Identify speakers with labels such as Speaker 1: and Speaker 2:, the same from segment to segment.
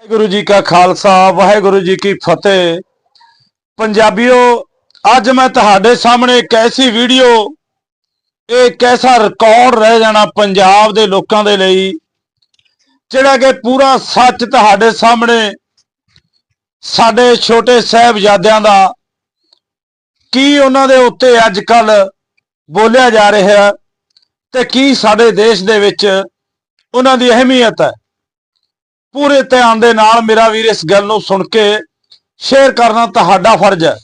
Speaker 1: ਵਾਹਿਗੁਰੂ ਜੀ ਕਾ ਖਾਲਸਾ, ਵਾਹਿਗੁਰੂ ਜੀ ਕੀ ਫਤਿਹ। ਪੰਜਾਬੀਓ, ਅੱਜ ਮੈਂ ਤੁਹਾਡੇ ਸਾਹਮਣੇ ਇੱਕ ਐਸੀ ਵੀਡੀਓ, ਇਹ ਕੈਸਾ ਰਿਕਾਰਡ ਰਹਿ ਜਾਣਾ ਪੰਜਾਬ ਦੇ ਲੋਕਾਂ ਦੇ ਲਈ, ਜਿਹੜਾ ਕਿ ਪੂਰਾ ਸੱਚ ਤੁਹਾਡੇ ਸਾਹਮਣੇ, ਸਾਡੇ ਛੋਟੇ ਸਾਹਿਬਜ਼ਾਦਿਆਂ ਦਾ, ਕੀ ਉਹਨਾਂ ਦੇ ਉੱਤੇ ਅੱਜ ਕੱਲ ਬੋਲਿਆ ਜਾ ਰਿਹਾ ਤੇ ਕੀ ਸਾਡੇ ਦੇਸ਼ ਦੇ ਵਿੱਚ ਉਹਨਾਂ ਦੀ ਅਹਿਮੀਅਤ ਹੈ। ਪੂਰੇ ਧਿਆਨ ਦੇ ਨਾਲ ਮੇਰਾ ਵੀਰ ਇਸ ਗੱਲ ਨੂੰ ਸੁਣ ਕੇ ਸ਼ੇਅਰ ਕਰਨਾ ਤੁਹਾਡਾ ਫਰਜ਼ ਹੈ।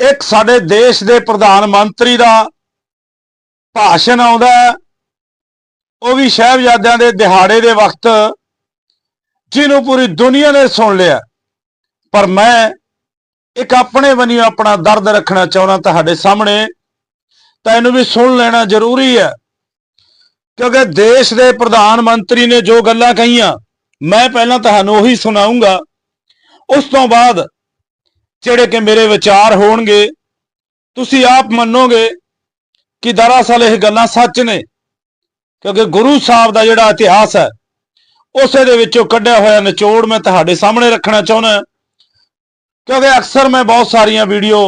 Speaker 1: ਇੱਕ ਸਾਡੇ ਦੇਸ਼ ਦੇ ਪ੍ਰਧਾਨ ਮੰਤਰੀ ਦਾ ਭਾਸ਼ਣ ਆਉਂਦਾ ਹੈ। ਉਹ ਵੀ ਸ਼ਹਿਬਜ਼ਾਦਿਆਂ ਦੇ ਦਿਹਾੜੇ ਦੇ ਵਕਤ ਜਿਹਨੂੰ ਪੂਰੀ ਦੁਨੀਆ ਨੇ ਸੁਣ ਲਿਆ। ਪਰ ਮੈਂ ਇੱਕ ਆਪਣੇ ਵੱਲੋਂ ਆਪਣਾ ਦਰਦ ਰੱਖਣਾ ਚਾਹੁੰਦਾ ਤੁਹਾਡੇ ਸਾਹਮਣੇ। ਤਾਂ ਇਹਨੂੰ ਵੀ ਸੁਣ ਲੈਣਾ ਜ਼ਰੂਰੀ ਹੈ। ਕਿਉਂਕਿ ਦੇਸ਼ ਦੇ ਪ੍ਰਧਾਨ ਮੰਤਰੀ ਨੇ ਜੋ ਗੱਲਾਂ ਕਹੀਆਂ, ਮੈਂ ਪਹਿਲਾਂ ਤੁਹਾਨੂੰ ਉਹੀ ਸੁਣਾਉਂਗਾ। ਉਸ ਤੋਂ ਬਾਅਦ ਜਿਹੜੇ ਕਿ ਮੇਰੇ ਵਿਚਾਰ ਹੋਣਗੇ, ਤੁਸੀਂ ਆਪ ਮੰਨੋਗੇ ਕਿ ਦਰਅਸਲ ਇਹ ਗੱਲਾਂ ਸੱਚ ਨੇ। ਕਿਉਂਕਿ ਗੁਰੂ ਸਾਹਿਬ ਦਾ ਜਿਹੜਾ ਇਤਿਹਾਸ ਹੈ, ਉਸੇ ਦੇ ਵਿੱਚੋਂ ਕੱਢਿਆ ਹੋਇਆ ਨਿਚੋੜ ਮੈਂ ਤੁਹਾਡੇ ਸਾਹਮਣੇ ਰੱਖਣਾ ਚਾਹੁੰਦਾ ਕਿਉਂਕਿ ਅਕਸਰ ਮੈਂ ਬਹੁਤ ਸਾਰੀਆਂ ਵੀਡੀਓ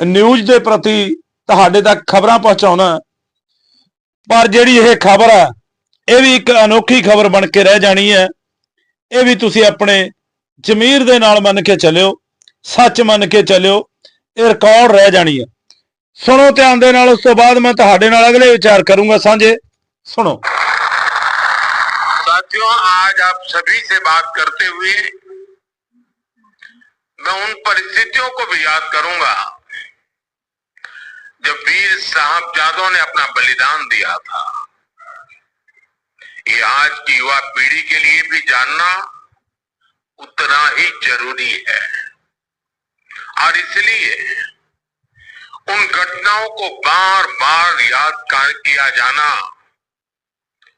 Speaker 1: ਨਿਊਜ਼ ਦੇ ਪ੍ਰਤੀ ਤੁਹਾਡੇ ਤੱਕ ਖਬਰਾਂ ਪਹੁੰਚਾਉਣਾ ਪਰ ਜਿਹੜੀ ਇਹ ਖਬਰ ਹੈ ਇਹ ਵੀ ਇੱਕ ਅਨੋਖੀ ਖਬਰ ਬਣ ਕੇ ਰਹਿ ਜਾਣੀ ਹੈ ਇਹ ਵੀ ਤੁਸੀਂ ਆਪਣੇ ਜ਼ਮੀਰ ਦੇ ਨਾਲ ਮੰਨ ਕੇ ਚੱਲਿਓ ਸੱਚ ਮੰਨ ਕੇ ਚੱਲਿਓ ਇਹ ਰਿਕਾਰਡ ਰਹਿ ਜਾਣੀ ਹੈ ਸੁਣੋ ਧਿਆਨ ਦੇ ਨਾਲ ਉਸ ਤੋਂ ਬਾਅਦ ਮੈਂ ਤੁਹਾਡੇ ਨਾਲ ਅਗਲੇ ਵਿਚਾਰ ਕਰੂੰਗਾ ਸਾਂਝੇ ਸੁਣੋ
Speaker 2: साथियों आज आप सभी से बात करते हुए मैं उन परिस्थितियों को भी याद करूंगा जब वीर साहब साहबजादों ने अपना बलिदान दिया था, ये आज की युवा पीढ़ी के लिए भी जानना उतना ही ज़रूरी है। और इसलिए उन घटनाओं को बार बार याद किया जाना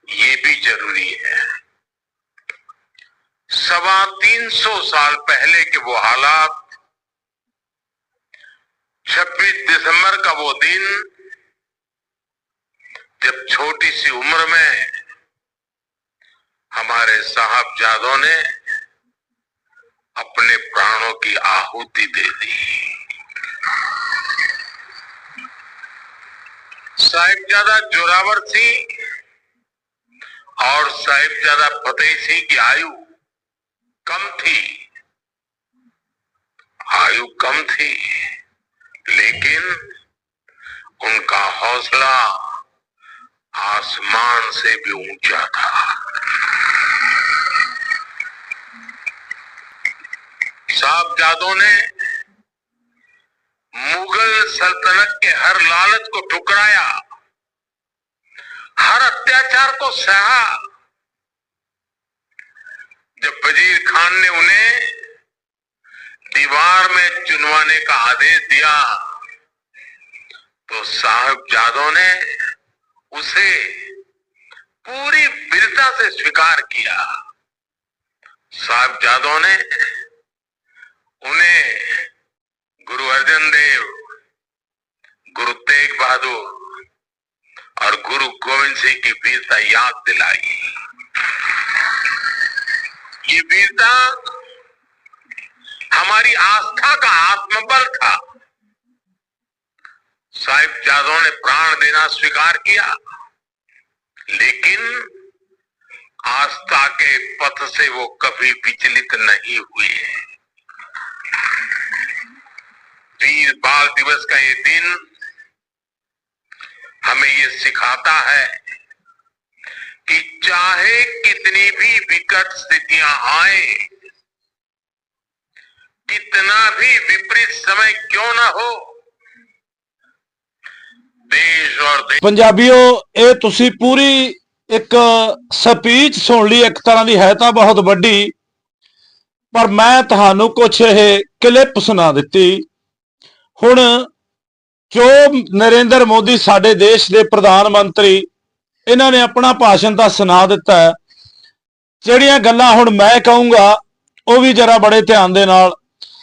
Speaker 2: ये भी ज़रूरी है। सवा तीन सौ साल पहले के वो हालात 26 दिसंबर का वो दिन, जब छोटी सी उम्र में हमारे साहब साहबजादों ने अपने प्राणों की आहुति दे दी। साहिबजादा जोरावर सिंह और साहिबजादा फतेह सिंह की आयु कम थी। आयु कम थी। लेकिन उनका हौसला आसमान से भी ऊँचा था। साहबजादों ने मुगल सल्तनत के हर लालच को ठुकराया, हर अत्याचार को सहा। जब वज़ीर खान ने उन्हें दीवार में चुनवाने का आदेश दिया तो साहबजादों ने उसे पूरी वीरता से स्वीकार किया। साहबजादों ने उन्हें गुरु अर्जन देव, गुरु तेग बहादुर और गुरु गोविंद सिंह की वीरता याद दिलाई। ये वीरता हमारी आस्था का आत्मबल था। साहिबजादों ने प्राण देना स्वीकार किया, लेकिन आस्था के पथ से वो कभी विचलित नहीं हुए। वीर बाल दिवस का ये दिन हमें ये सिखाता है कि चाहे कितनी भी विकट स्थितियाँ आए, कितना भी विपरीत समय क्यों ना हो
Speaker 1: ਪੰਜਾਬੀਓ, ਇਹ ਤੁਸੀਂ ਪੂਰੀ ਇੱਕ ਸਪੀਚ ਸੁਣ ਲਈ, ਇੱਕ ਤਰ੍ਹਾਂ ਦੀ ਹੈ ਤਾਂ ਬਹੁਤ ਵੱਡੀ, ਪਰ ਮੈਂ ਤੁਹਾਨੂੰ ਕੁਝ ਇਹ ਕਲਿੱਪ ਸੁਣਾ ਦਿੱਤੀ। ਹੁਣ ਜੋ ਨਰਿੰਦਰ ਮੋਦੀ ਸਾਡੇ ਦੇਸ਼ ਦੇ ਪ੍ਰਧਾਨ ਮੰਤਰੀ, ਇਹਨਾਂ ਨੇ ਆਪਣਾ ਭਾਸ਼ਣ ਤਾਂ ਸੁਣਾ ਦਿੱਤਾ ਜਿਹੜੀਆਂ ਗੱਲਾਂ ਹੁਣ ਮੈਂ ਕਹੂੰਗਾ, ਉਹ ਵੀ ਜਰਾ ਬੜੇ ਧਿਆਨ ਦੇ ਨਾਲ।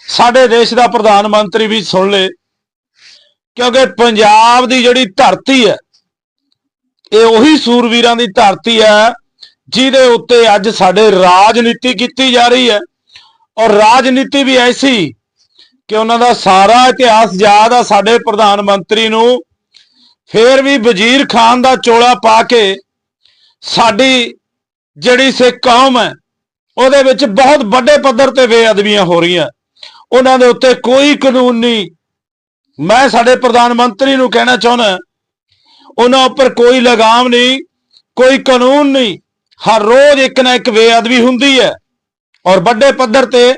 Speaker 1: ਸਾਡੇ ਦੇਸ਼ ਦਾ ਪ੍ਰਧਾਨ ਮੰਤਰੀ ਵੀ ਸੁਣ ਲੇ ਕਿਉਂਕਿ ਪੰਜਾਬ ਦੀ ਜਿਹੜੀ ਧਰਤੀ ਹੈ, ਇਹ ਉਹੀ ਸੂਰਵੀਰਾਂ ਦੀ ਧਰਤੀ ਹੈ, ਜਿਹਦੇ ਉੱਤੇ ਅੱਜ ਸਾਡੇ ਰਾਜਨੀਤੀ ਕੀਤੀ ਜਾ ਰਹੀ ਹੈ। ਔਰ ਰਾਜਨੀਤੀ ਵੀ ਐਸੀ ਕਿ ਉਹਨਾਂ ਦਾ ਸਾਰਾ ਇਤਿਹਾਸ ਯਾਦ ਆ ਸਾਡੇ ਪ੍ਰਧਾਨ ਮੰਤਰੀ ਨੂੰ। ਫੇਰ ਵੀ ਵਜ਼ੀਰ ਖਾਨ ਦਾ ਚੋਲਾ ਪਾ ਕੇ ਸਾਡੀ ਜਿਹੜੀ ਸਿੱਖ ਕੌਮ ਹੈ, ਉਹਦੇ ਵਿੱਚ ਬਹੁਤ ਵੱਡੇ ਪੱਧਰ ਤੇ ਬੇਅਦਬੀਆਂ ਹੋ ਰਹੀਆਂ। ਉਹਨਾਂ ਦੇ ਉੱਤੇ ਕੋਈ ਕਾਨੂੰਨ ਨਹੀਂ ਮੈਂ ਸਾਡੇ ਪ੍ਰਧਾਨ ਮੰਤਰੀ ਨੂੰ ਕਹਿਣਾ ਚਾਹੁੰਦਾ ਉਹਨਾਂ ਉੱਪਰ ਕੋਈ ਲਗਾਮ ਨਹੀਂ, ਕੋਈ ਕਾਨੂੰਨ ਨਹੀਂ। ਹਰ ਰੋਜ਼ ਇੱਕ ਨਾ ਇੱਕ ਬੇਅਦਬੀ ਹੁੰਦੀ ਹੈ। ਔਰ ਵੱਡੇ ਪੱਧਰ ਤੇ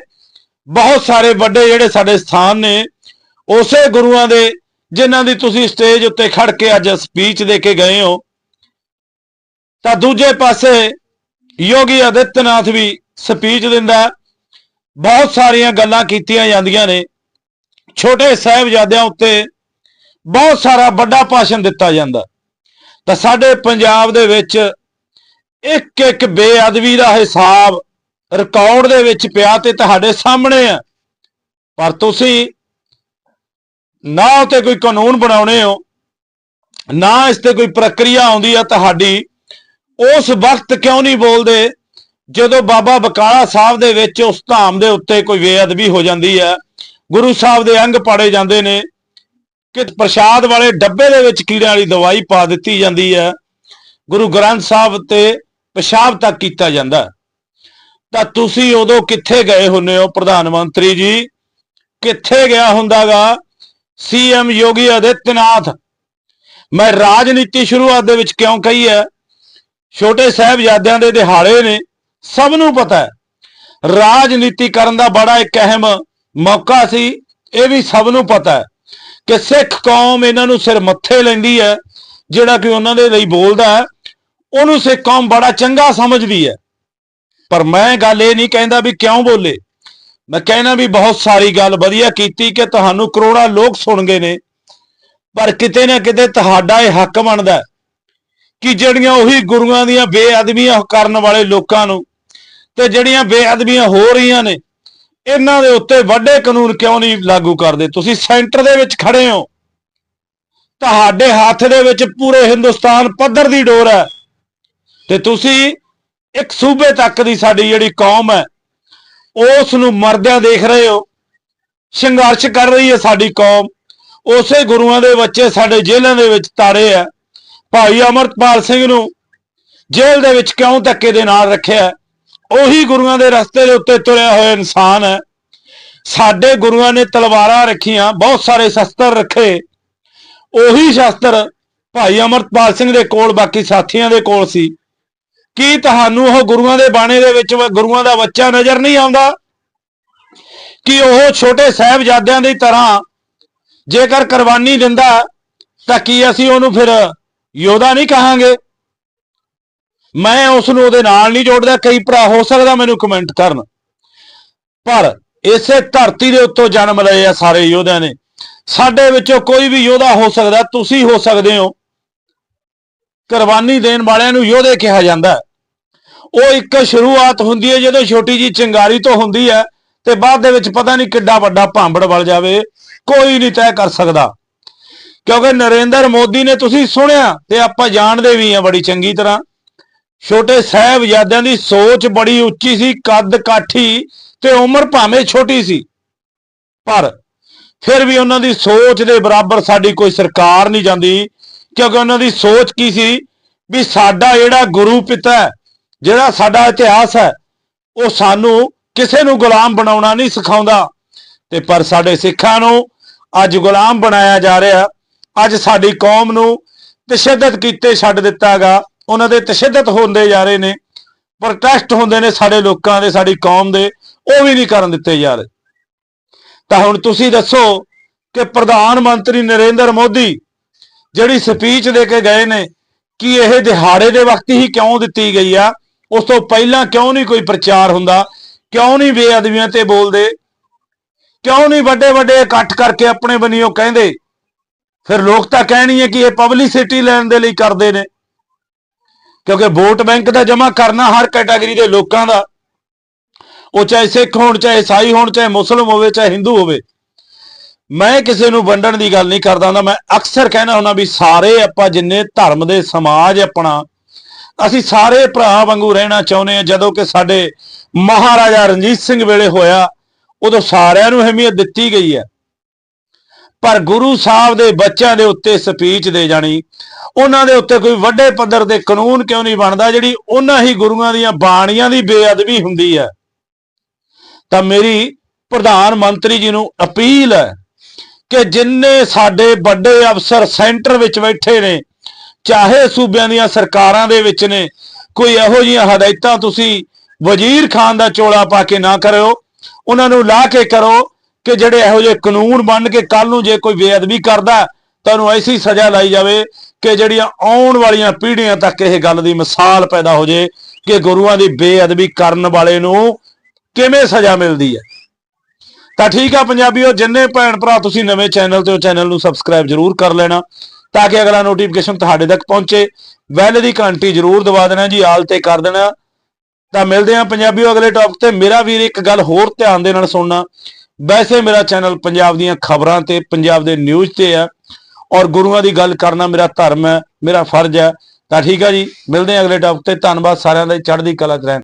Speaker 1: ਬਹੁਤ ਸਾਰੇ ਵੱਡੇ ਜਿਹੜੇ ਸਾਡੇ ਸਥਾਨ ਨੇ, ਉਸੇ ਗੁਰੂਆਂ ਦੇ, ਜਿਨ੍ਹਾਂ ਦੀ ਤੁਸੀਂ ਸਟੇਜ ਉੱਤੇ ਖੜ ਕੇ ਅੱਜ ਸਪੀਚ ਦੇ ਕੇ ਗਏ ਹੋ, ਤਾਂ ਦੂਜੇ ਪਾਸੇ ਯੋਗੀ ਆਦਿੱਤਨਾਥ ਵੀ ਸਪੀਚ ਦਿੰਦਾ ਬਹੁਤ ਸਾਰੀਆਂ ਗੱਲਾਂ ਕੀਤੀਆਂ ਜਾਂਦੀਆਂ ਨੇ। ਛੋਟੇ ਸਾਹਿਬਜ਼ਾਦਿਆਂ ਉੱਤੇ ਬਹੁਤ ਸਾਰਾ ਵੱਡਾ ਭਾਸ਼ਣ ਦਿੱਤਾ ਜਾਂਦਾ। ਤਾਂ ਸਾਡੇ ਪੰਜਾਬ ਦੇ ਵਿੱਚ ਇੱਕ ਇੱਕ ਬੇਅਦਬੀ ਦਾ ਹਿਸਾਬ ਰਿਕਾਰਡ ਦੇ ਵਿੱਚ ਪਿਆ ਤੇ ਤੁਹਾਡੇ ਸਾਹਮਣੇ ਆ। ਪਰ ਤੁਸੀਂ ਨਾ ਉਤੇ ਕੋਈ ਕਾਨੂੰਨ ਬਣਾਉਣੇ ਹੋ, ਨਾ ਇਸ ਤੇ ਕੋਈ ਪ੍ਰਕਿਰਿਆ ਆਉਂਦੀ ਆ ਤੁਹਾਡੀ, ਉਸ ਵਕਤ ਕਿਉਂ ਨਹੀਂ ਬੋਲਦੇ ਜਦੋਂ ਬਾਬਾ ਬਕਾਲਾ ਸਾਹਿਬ ਦੇ ਵਿੱਚ ਉਸ ਧਾਮ ਦੇ ਉੱਤੇ ਕੋਈ ਬੇਅਦਬੀ ਹੋ ਜਾਂਦੀ ਹੈ ਗੁਰੂ ਸਾਹਿਬ ਦੇ ਅੰਗ ਪਾੜੇ ਜਾਂਦੇ ਨੇ ਕਿ ਪ੍ਰਸ਼ਾਦ ਵਾਲੇ ਡੱਬੇ ਦੇ ਵਿੱਚ ਕੀੜਿਆਂ ਵਾਲੀ ਦਵਾਈ ਪਾ ਦਿੱਤੀ ਜਾਂਦੀ ਹੈ। ਗੁਰੂ ਗ੍ਰੰਥ ਸਾਹਿਬ ਤੇ ਪਿਸ਼ਾਬ ਤੱਕ ਕੀਤਾ ਜਾਂਦਾ ਤਾਂ ਤੁਸੀਂ ਉਦੋਂ ਕਿੱਥੇ ਗਏ ਹੁੰਨੇ ਹੋ ਪ੍ਰਧਾਨ ਮੰਤਰੀ ਜੀ? ਕਿੱਥੇ ਗਿਆ ਹੁੰਦਾਗਾ? ਸੀਐਮ ਯੋਗੀ ਆਦਿੱਤਨਾਥ ਮੈਂ ਰਾਜਨੀਤੀ ਸ਼ੁਰੂਆਤ ਦੇ ਵਿੱਚ ਕਿਉਂ ਕਹੀ ਹੈ? ਛੋਟੇ ਸਾਹਿਬਜ਼ਾਦਿਆਂ ਦੇ ਦਿਹਾੜੇ ਨੇ, ਸਭ ਨੂੰ ਪਤਾ ਹੈ। ਰਾਜਨੀਤੀ ਕਰਨ ਦਾ ਬੜਾ ਇੱਕ ਅਹਿਮ ਮੌਕਾ ਸੀ, ਇਹ ਵੀ ਸਭ ਨੂੰ ਪਤਾ ਹੈ ਕਿ ਸਿੱਖ ਕੌਮ ਇਹਨਾਂ ਨੂੰ ਸਿਰ ਮੱਥੇ ਲੈਂਦੀ ਹੈ, ਜਿਹੜਾ ਕਿ ਉਹਨਾਂ ਦੇ ਲਈ ਬੋਲਦਾ ਹੈ, ਉਹਨੂੰ ਸਿੱਖ ਕੌਮ ਬੜਾ ਚੰਗਾ ਸਮਝਦੀ ਹੈ। ਪਰ ਮੈਂ ਗੱਲ ਇਹ ਨਹੀਂ ਕਹਿੰਦਾ ਵੀ ਕਿਉਂ ਬੋਲੇ। ਮੈਂ ਕਹਿਣਾ ਵੀ ਬਹੁਤ ਸਾਰੀ ਗੱਲ ਵਧੀਆ ਕੀਤੀ ਕਿ ਤੁਹਾਨੂੰ ਕਰੋੜਾਂ ਲੋਕ ਸੁਣ ਗਏ ਨੇ, ਪਰ ਕਿਤੇ ਨਾ ਕਿਤੇ ਤੁਹਾਡਾ ਇਹ ਹੱਕ ਬਣਦਾ ਕਿ ਜਿਹੜੀਆਂ ਉਹੀ ਗੁਰੂਆਂ ਦੀਆਂ ਬੇਅਦਬੀਆਂ ਕਰਨ ਵਾਲੇ ਲੋਕਾਂ ਨੂੰ ਤੇ ਜਿਹੜੀਆਂ ਬੇਅਦਬੀਆਂ ਹੋ ਰਹੀਆਂ ਨੇ ਇਹਨਾਂ ਦੇ ਉੱਤੇ ਵੱਡੇ ਕਾਨੂੰਨ ਕਿਉਂ ਨਹੀਂ ਲਾਗੂ ਕਰਦੇ? ਤੁਸੀਂ ਸੈਂਟਰ ਦੇ ਵਿੱਚ ਖੜੇ ਹੋ। ਤੁਹਾਡੇ ਹੱਥ ਦੇ ਵਿੱਚ ਪੂਰੇ ਹਿੰਦੁਸਤਾਨ ਪੱਧਰ ਦੀ ਡੋਰ ਹੈ। ਤੇ ਤੁਸੀਂ ਇੱਕ ਸੂਬੇ ਤੱਕ ਦੀ ਸਾਡੀ ਜਿਹੜੀ ਕੌਮ ਹੈ ਉਸ ਨੂੰ ਮਰਦਿਆਂ ਦੇਖ ਰਹੇ ਹੋ। ਸੰਘਰਸ਼ ਕਰ ਰਹੀ ਹੈ ਸਾਡੀ ਕੌਮ। ਉਸੇ ਗੁਰੂਆਂ ਦੇ ਬੱਚੇ ਸਾਡੇ ਜੇਲ੍ਹਾਂ ਦੇ ਵਿੱਚ ਤਾੜੇ ਆ ਭਾਈ ਅਮਰਤਪਾਲ ਸਿੰਘ ਨੂੰ ਜੇਲ੍ਹ ਦੇ ਵਿੱਚ ਕਿਉਂ ਧੱਕੇ ਦੇ ਨਾਲ ਰੱਖਿਆ ਉਹੀ ਗੁਰੂਆਂ ਦੇ ਰਸਤੇ ਦੇ ਉੱਤੇ ਤੁਰਿਆ ਹੋਇਆ ਇਨਸਾਨ ਹੈ। ਸਾਡੇ ਗੁਰੂਆਂ ਨੇ ਤਲਵਾਰਾਂ ਰੱਖੀਆਂ, ਬਹੁਤ ਸਾਰੇ ਸ਼ਸਤਰ ਰੱਖੇ। ਉਹੀ ਸ਼ਸਤਰ ਭਾਈ ਅਮਰਤਪਾਲ ਸਿੰਘ ਦੇ ਕੋਲ, ਬਾਕੀ ਸਾਥੀਆਂ ਦੇ ਕੋਲ ਸੀ। ਕੀ ਤੁਹਾਨੂੰ ਉਹ ਗੁਰੂਆਂ ਦੇ ਬਾਣੇ ਦੇ ਵਿੱਚ ਗੁਰੂਆਂ ਦਾ ਬੱਚਾ ਨਜ਼ਰ ਨਹੀਂ ਆਉਂਦਾ? ਕਿ ਉਹ ਛੋਟੇ ਸਾਹਿਬਜ਼ਾਦਿਆਂ ਦੀ ਤਰ੍ਹਾਂ ਜੇਕਰ ਕੁਰਬਾਨੀ ਦਿੰਦਾ, ਤਾਂ ਕੀ ਅਸੀਂ ਉਹਨੂੰ ਫਿਰ ਯੋਧਾ ਨਹੀਂ ਕਹਾਂਗੇ? ਮੈਂ ਉਸ ਨੂੰ ਉਹਦੇ ਨਾਲ ਨਹੀਂ ਜੋੜਦਾ, ਕਈ ਭਰਾ ਹੋ ਸਕਦਾ ਮੈਨੂੰ ਕਮੈਂਟ ਕਰਨ। ਪਰ ਇਸੇ ਧਰਤੀ ਦੇ ਉੱਤੋਂ ਜਨਮ ਲਏ ਆ ਸਾਰੇ ਯੋਧਿਆਂ ਨੇ। ਸਾਡੇ ਵਿੱਚੋਂ ਕੋਈ ਵੀ ਯੋਧਾ ਹੋ ਸਕਦਾ, ਤੁਸੀਂ ਹੋ ਸਕਦੇ ਹੋ। ਕੁਰਬਾਨੀ ਦੇਣ ਵਾਲਿਆਂ ਨੂੰ ਯੋਧੇ ਕਿਹਾ ਜਾਂਦਾ ਉਹ ਇੱਕ ਸ਼ੁਰੂਆਤ ਹੁੰਦੀ ਹੈ, ਜਦੋਂ ਛੋਟੀ ਜੀ ਚਿੰਗਾਰੀ ਤੋਂ ਹੁੰਦੀ ਹੈ ਤੇ ਬਾਅਦ ਦੇ ਵਿੱਚ ਪਤਾ ਨਹੀਂ ਕਿੱਡਾ ਵੱਡਾ ਭਾਂਬੜ ਵੱਲ ਜਾਵੇ, ਕੋਈ ਨਹੀਂ ਤੈਅ ਕਰ ਸਕਦਾ। ਕਿਉਂਕਿ ਨਰਿੰਦਰ ਮੋਦੀ ਨੇ ਤੁਸੀਂ ਸੁਣਿਆ ਤੇ ਆਪਾਂ ਜਾਣਦੇ ਵੀ ਆ ਬੜੀ ਚੰਗੀ ਤਰ੍ਹਾਂ। ਛੋਟੇ ਸਾਹਿਬਜ਼ਾਦਿਆਂ ਦੀ ਸੋਚ ਬੜੀ ਉੱਚੀ ਸੀ, ਕੱਦ ਕਾਠੀ ਤੇ ਉਮਰ ਭਾਵੇਂ ਛੋਟੀ ਸੀ। ਪਰ ਫਿਰ ਵੀ ਉਹਨਾਂ ਦੀ ਸੋਚ ਦੇ ਬਰਾਬਰ ਸਾਡੀ ਕੋਈ ਸਰਕਾਰ ਨਹੀਂ ਜਾਂਦੀ, ਕਿਉਂਕਿ ਉਹਨਾਂ ਦੀ ਸੋਚ ਕੀ ਸੀ? ਵੀ ਸਾਡਾ ਜਿਹੜਾ ਗੁਰੂ ਪਿਤਾ ਹੈ, ਜਿਹੜਾ ਸਾਡਾ ਇਤਿਹਾਸ ਹੈ, ਉਹ ਸਾਨੂੰ ਕਿਸੇ ਨੂੰ ਗੁਲਾਮ ਬਣਾਉਣਾ ਨਹੀਂ ਸਿਖਾਉਂਦਾ। ਤੇ ਪਰ ਸਾਡੇ ਸਿੱਖਾਂ ਨੂੰ ਅੱਜ ਗੁਲਾਮ ਬਣਾਇਆ ਜਾ ਰਿਹਾ। ਅੱਜ ਸਾਡੀ ਕੌਮ ਨੂੰ ਤਸ਼ੱਦਦ ਕੀਤੇ ਛੱਡ ਦਿੱਤਾਗਾ ਉਹਨਾਂ ਦੇ ਤਸ਼ੱਦਦ ਹੁੰਦੇ ਜਾ ਰਹੇ ਨੇ ਪ੍ਰੋਟੈਸਟ ਹੁੰਦੇ ਨੇ ਸਾਡੇ ਲੋਕਾਂ ਦੇ, ਸਾਡੀ ਕੌਮ ਦੇ, ਉਹ ਵੀ ਨਹੀਂ ਕਰਨ ਦਿੱਤੇ ਜਾ ਰਹੇ। ਤਾਂ ਹੁਣ ਤੁਸੀਂ ਦੱਸੋ ਕਿ ਪ੍ਰਧਾਨ ਮੰਤਰੀ ਨਰਿੰਦਰ ਮੋਦੀ ਜਿਹੜੀ ਸਪੀਚ ਦੇ ਕੇ ਗਏ ਨੇ, ਕਿ ਇਹ ਦਿਹਾੜੇ ਦੇ ਵਕਤ ਹੀ ਕਿਉਂ ਦਿੱਤੀ ਗਈ ਆ? ਉਸ ਤੋਂ ਪਹਿਲਾਂ ਕਿਉਂ ਨਹੀਂ ਕੋਈ ਪ੍ਰਚਾਰ ਹੁੰਦਾ? ਕਿਉਂ ਨਹੀਂ ਬੇਅਦਬੀਆਂ ਤੇ ਬੋਲਦੇ? ਕਿਉਂ ਨਹੀਂ ਵੱਡੇ ਵੱਡੇ ਇਕੱਠ ਕਰਕੇ ਆਪਣੇ ਬੰਨਿਓ ਕਹਿੰਦੇ? ਫਿਰ ਲੋਕ ਤਾਂ ਕਹਿਣੀ ਹੈ ਕਿ ਇਹ ਪਬਲਿਸਿਟੀ ਲੈਣ ਦੇ ਲਈ ਕਰਦੇ ਨੇ। ਕਿਉਂਕਿ ਵੋਟ ਬੈਂਕ ਦਾ ਜਮ੍ਹਾਂ ਕਰਨਾ ਹਰ ਕੈਟਾਗਰੀ ਦੇ ਲੋਕਾਂ ਦਾ। ਉਹ ਚਾਹੇ ਸਿੱਖ ਹੋਣ, ਚਾਹੇ ਈਸਾਈ ਹੋਣ, ਚਾਹੇ ਮੁਸਲਮ ਹੋਵੇ, ਚਾਹੇ ਹਿੰਦੂ ਹੋਵੇ। ਮੈਂ ਕਿਸੇ ਨੂੰ ਵੰਡਣ ਦੀ ਗੱਲ ਨਹੀਂ ਕਰਦਾ ਹੁੰਦਾ। ਮੈਂ ਅਕਸਰ ਕਹਿਣਾ ਹੁੰਦਾ ਵੀ ਸਾਰੇ ਆਪਾਂ ਜਿੰਨੇ ਧਰਮ ਦੇ ਸਮਾਜ ਆਪਣਾ, ਅਸੀਂ ਸਾਰੇ ਭਰਾ ਵਾਂਗੂ ਰਹਿਣਾ ਚਾਹੁੰਦੇ ਹਾਂ। ਜਦੋਂ ਕਿ ਸਾਡੇ ਮਹਾਰਾਜਾ ਰਣਜੀਤ ਸਿੰਘ ਵੇਲੇ ਹੋਇਆ, ਉਦੋਂ ਸਾਰਿਆਂ ਨੂੰ ਅਹਿਮੀਅਤ ਦਿੱਤੀ ਗਈ ਹੈ। ਪਰ ਗੁਰੂ ਸਾਹਿਬ ਦੇ ਬੱਚਿਆਂ ਦੇ ਉੱਤੇ ਸਪੀਚ ਦੇ ਜਾਣੀ, ਉਹਨਾਂ ਦੇ ਉੱਤੇ ਕੋਈ ਵੱਡੇ ਪੱਧਰ ਦੇ ਕਾਨੂੰਨ ਕਿਉਂ ਨਹੀਂ ਬਣਦਾ, ਜਿਹੜੀ ਉਹਨਾਂ ਹੀ ਗੁਰੂਆਂ ਦੀਆਂ ਬਾਣੀਆਂ ਦੀ ਬੇਅਦਬੀ ਹੁੰਦੀ ਹੈ। ਤਾਂ ਮੇਰੀ ਪ੍ਰਧਾਨ ਮੰਤਰੀ ਜੀ ਨੂੰ ਅਪੀਲ ਹੈ ਕਿ ਜਿੰਨੇ ਸਾਡੇ ਵੱਡੇ ਅਫਸਰ ਸੈਂਟਰ ਵਿੱਚ ਬੈਠੇ ਨੇ, ਚਾਹੇ ਸੂਬਿਆਂ ਦੀਆਂ ਸਰਕਾਰਾਂ ਦੇ ਵਿੱਚ ਨੇ, ਕੋਈ ਇਹੋ ਜਿਹੀਆਂ ਹਦਾਇਤਾਂ ਤੁਸੀਂ ਵਜ਼ੀਰ ਖਾਨ ਦਾ ਚੋਲਾ ਪਾ ਕੇ ਨਾ ਕਰਿਓ, ਉਹਨਾਂ ਨੂੰ ਲਾ ਕੇ ਕਰੋ ਕਿ ਜਿਹੜੇ ਇਹੋ ਜਿਹੇ ਕਾਨੂੰਨ ਬਣ ਕੇ ਕੱਲ ਨੂੰ ਜੇ ਕੋਈ ਬੇਅਦਬੀ ਕਰਦਾ ਤਾਂ ਉਹਨੂੰ ਐਸੀ ਸਜ਼ਾ ਲਾਈ ਜਾਵੇ ਕਿ ਜਿਹੜੀਆਂ ਆਉਣ ਵਾਲੀਆਂ ਪੀੜ੍ਹੀਆਂ ਤੱਕ ਇਹ ਗੱਲ ਦੀ ਮਿਸਾਲ ਪੈਦਾ ਹੋ ਜੇ ਕਿ ਗੁਰੂਆਂ ਦੀ ਬੇਅਦਬੀ ਕਰਨ ਵਾਲੇ ਨੂੰ ਕਿਵੇਂ ਸਜ਼ਾ ਮਿਲਦੀ ਹੈ। ਤਾਂ ਠੀਕ ਆ ਪੰਜਾਬੀਓ, ਜਿੰਨੇ ਭੈਣ ਭਰਾ ਤੁਸੀਂ ਨਵੇਂ ਚੈਨਲ ਤੇ ਉਹ ਚੈਨਲ ਨੂੰ ਸਬਸਕ੍ਰਾਈਬ ਜਰੂਰ ਕਰ ਲੈਣਾ ਤਾਂ ਕਿ ਅਗਲਾ ਨੋਟੀਫਿਕੇਸ਼ਨ ਤੁਹਾਡੇ ਤੱਕ ਪਹੁੰਚੇ। ਬੈਲ ਦੀ ਘੰਟੀ ਜਰੂਰ ਦਬਾ ਦੇਣਾ ਜੀ, ਆਲ ਤੇ ਕਰ ਦੇਣਾ। ਤਾਂ ਮਿਲਦੇ ਹਾਂ ਪੰਜਾਬੀਓ ਅਗਲੇ ਟੌਪਿਕ ਤੇ। ਮੇਰਾ ਵੀਰ ਇੱਕ ਗੱਲ ਹੋਰ ਧਿਆਨ ਦੇ ਨਾਲ ਸੁਣਨਾ। ਵੈਸੇ ਮੇਰਾ ਚੈਨਲ ਪੰਜਾਬ ਦੀਆਂ ਖਬਰਾਂ ਤੇ, ਪੰਜਾਬ ਦੇ ਨਿਊਜ਼ ਤੇ ਹੈ ਔਰ ਗੁਰੂਆਂ ਦੀ ਗੱਲ ਕਰਨਾ ਮੇਰਾ ਧਰਮ ਹੈ, ਮੇਰਾ ਫਰਜ਼ ਹੈ। ਤਾਂ ਠੀਕ ਆ ਜੀ, ਮਿਲਦੇ ਹਾਂ ਅਗਲੇ ਟੌਪਿਕ ਤੇ। ਧੰਨਵਾਦ ਸਾਰਿਆਂ ਦਾ ਚੜ੍ਹਦੀ ਕਲਾ ਚ ਰਹਿਣ।